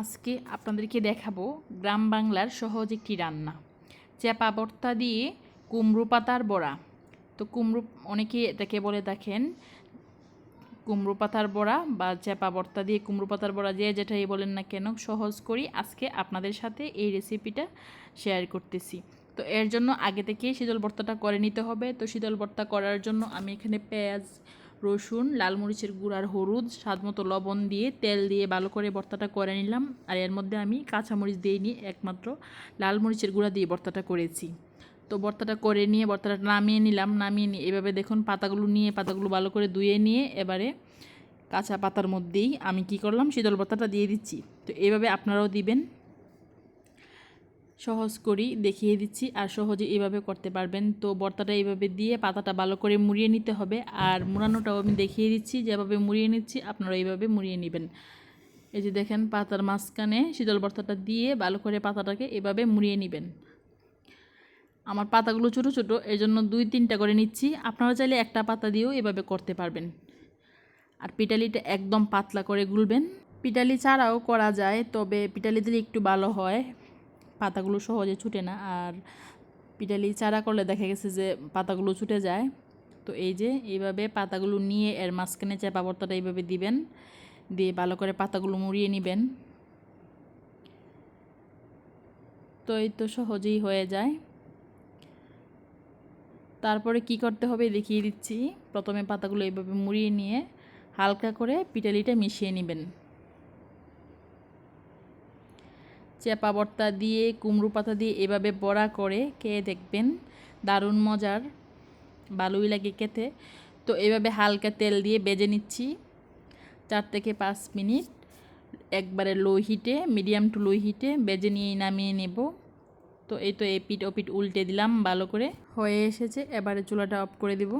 আজকে আপনাদেরকে দেখাবো গ্রাম বাংলার সহজ একটি রান্না। চেপা ভর্তা দিয়ে কুমড়ো পাতার বড়া। তো কুমড়ো, অনেকে এটাকে বলে দেখেন কুমড়ো পাতার বড়া বা চেপা ভর্তা দিয়ে কুমড়ো পাতার বড়া, যে যেটাই বলেন না কেন, সহজ করি। আজকে আপনাদের সাথে এই রেসিপিটা শেয়ার করতেছি। তো এর জন্য আগে থেকে শীতল ভর্তাটা করে নিতে হবে। তো শীতল ভর্তা করার জন্য আমি এখানে পেঁয়াজ রসুন, লাল মরিচের হলুদ, স্বাদ মতো লবণ দিয়ে তেল দিয়ে ভালো করে ভর্তাটা করে নিলাম। আর এর মধ্যে আমি কাঁচামরিচ দিইনি একমাত্র লাল মরিচের গুঁড়া দিয়ে ভর্তাটা করেছি। তো ভর্তাটা করে নিয়ে ভর্তাটা নামিয়ে নিলাম, নামিয়ে নিয়ে এভাবে দেখুন পাতাগুলো নিয়ে, পাতাগুলো ভালো করে ধুয়ে নিয়ে এবারে কাঁচা পাতার মধ্যেই আমি কি করলাম, শীতল ভর্তাটা দিয়ে দিচ্ছি। তো এইভাবে আপনারাও দিবেন। সহজ করি দেখিয়ে দিচ্ছি আর সহজে এইভাবে করতে পারবেন। তো বর্তাটা এইভাবে দিয়ে পাতাটা ভালো করে মুড়িয়ে নিতে হবে আর মুড়ানোটাও আমি দেখিয়ে দিচ্ছি। যেভাবে মুড়িয়ে নিচ্ছি আপনারা এইভাবে মুড়িয়ে নেবেন। এই যে দেখেন, পাতার মাঝখানে শীতল বর্তাটা দিয়ে ভালো করে পাতাটাকে এভাবে মুড়িয়ে নেবেন। আমার পাতাগুলো ছোটো ছোটো এই জন্য দুই, তিনটা করে নিচ্ছি। আপনারা চাইলে একটা পাতা দিয়েও এভাবে করতে পারবেন। আর পিটালিটা একদম পাতলা করে গুলবেন। পিটালি ছাড়াও করা যায়, তবে পিটালি দিলে একটু ভালো হয়। পাতাগুলো সহজে ছুটে না। আর পিটালি চারা করলে দেখা গেছে যে পাতাগুলো ছুটে যায়। তো এই যে এইভাবে পাতাগুলো নিয়ে এর মাঝখানে চেপা ভর্তাটা এইভাবে দিবেন। দিয়ে ভালো করে পাতাগুলো মুড়িয়ে নেবেন। তো এই তো সহজেই হয়ে যায়। তারপরে কি করতে হবে দেখিয়ে দিচ্ছি। প্রথমে পাতাগুলো এইভাবে মুড়িয়ে নিয়ে হালকা করে পিটালিটা মিশিয়ে নেবেন। চেপা ভর্তা দিয়ে, কুমড়ো পাতা দিয়ে এভাবে বড়া করে খেয়ে দেখবেন। দারুণ মজার। ভালোই লাগে খেতে। তো এভাবে হালকা তেল দিয়ে বেজে নিচ্ছি চার থেকে পাঁচ মিনিট। একবারে লো হিটে, মিডিয়াম টু লো হিটে বেজে নিয়ে নামিয়ে নেব। তো এই তো এপিট ওপিট উল্টে দিলাম ভালো করে। হয়ে এসেছে। এবারে চুলাটা অফ করে দিব।